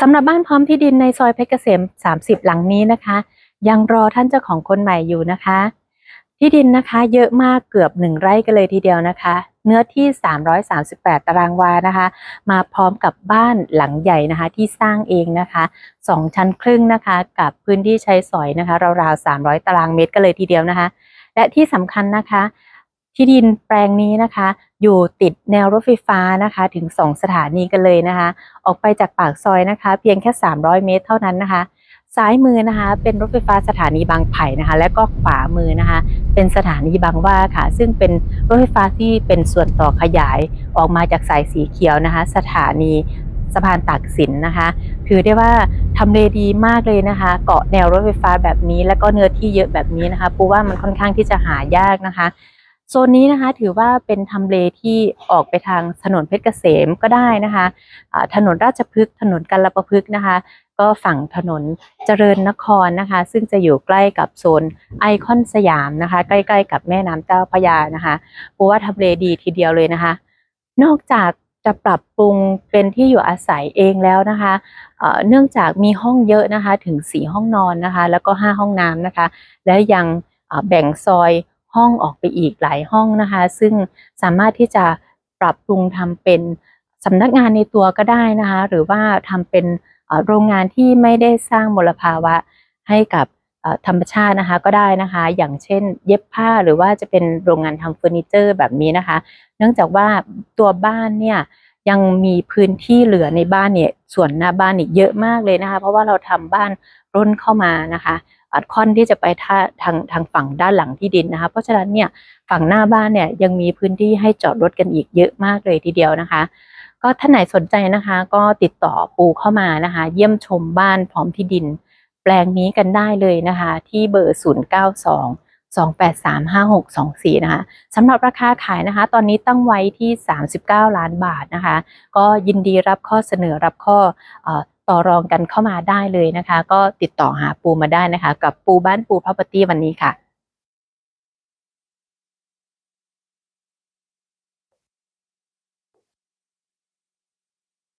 สำหรับบ้านพร้อมที่ดินในซอยเพชรเกษม 30 หลังนี้นะคะ ยังรอท่านเจ้าของคนใหม่อยู่นะคะ ที่ดินนะคะเยอะมากเกือบหนึ่งไร่กันเลยทีเดียวนะคะ เนื้อที่ 338 ตารางวานะคะ มาพร้อมกับบ้านหลังใหญ่นะคะ ที่สร้างเองนะคะสองชั้นครึ่งนะคะ กับพื้นที่ใช้สอยนะคะราวๆ300 ตารางเมตรกันเลยทีเดียวนะคะ และที่สำคัญนะคะ ที่ดินแปลงนี้นะคะ อยู่ติดแนวรถไฟฟ้านะคะถึง 2 สถานีกันเลยนะคะ ออกไปจากปากซอยนะคะ เพียงแค่ 300 เมตรเท่านั้นนะคะ ซ้ายมือนะคะ เป็นรถไฟฟ้าสถานีบางไผ่นะคะ และก็ขวามือนะคะ เป็นสถานีบางว่าค่ะ ซึ่งเป็นรถไฟฟ้าที่เป็นส่วนต่อขยายออกมาจากสายสีเขียวนะคะ สถานีสะพานตากสินนะคะ ถือได้ว่าทำเลดีมากเลยนะคะ เกาะแนวรถไฟฟ้าแบบนี้ แล้วก็เนื้อที่เยอะแบบนี้นะคะปูว่ามันค่อนข้างที่จะหายากนะคะ โซนนี้นะคะถือว่าเป็นทำเลที่ออกไปทางถนนเพชรเกษมก็ได้นะคะอ่าถนนราชพฤกษ์ถนนกัลประพฤกษ์นะคะ ก็ฝั่งถนนเจริญนครนะคะ ซึ่งจะอยู่ใกล้กับโซนไอคอนสยามนะคะ ใกล้ๆกับแม่น้ำเจ้าพระยานะคะปูว่าทำเลดีทีเดียวเลยนะคะ นอกจากจะปรับปรุงเป็นที่อยู่อาศัยเองแล้วนะคะเอ่อเนื่องจากมีห้องเยอะนะคะถึง 4 ห้องนอนนะคะ แล้วก็ 5 ห้องน้ำนะคะ และยังแบ่งซอย ห้องออกไปอีกหลายห้องนะคะ ซึ่งสามารถที่จะปรับปรุงทำเป็นสำนักงานในตัวก็ได้นะคะ หรือว่าทำเป็นโรงงานที่ไม่ได้สร้างมลภาวะให้กับธรรมชาตินะคะก็ได้นะคะ อย่างเช่น เย็บผ้าหรือว่าจะเป็นโรงงานทำเฟอร์นิเจอร์แบบนี้นะคะ เนื่องจากว่าตัวบ้านเนี่ย ยังมีพื้นที่เหลือในบ้านเนี่ยส่วนหน้าบ้านเนี่ยเยอะมากเลยนะคะ เพราะว่าเราทำบ้านร่นเข้ามานะคะอัดค่อนที่จะไปท่าทางทางฝั่งด้านหลังที่ดินนะคะ เพราะฉะนั้นเนี่ยฝั่งหน้าบ้านเนี่ยยังมีพื้นที่ให้จอดรถกันอีกเยอะมากเลยทีเดียวนะคะ ก็ท่านไหนสนใจนะคะ ก็ติดต่อปูเข้ามานะคะ เยี่ยมชมบ้านพร้อมที่ดิน แปลงนี้กันได้เลยนะคะ ที่เบอร์ 092 2835624นะคะสำหรับราคาขายนะคะ ตอนนี้ตั้งไว้ที่ 39 ล้านบาทนะคะ ก็ยินดีรับข้อเสนอรับข้อเอ่อต่อรองกันเข้ามาได้เลยนะคะ ก็ติดต่อหาปูมาได้นะคะ กับปูบ้านปู property วันนี้ค่ะ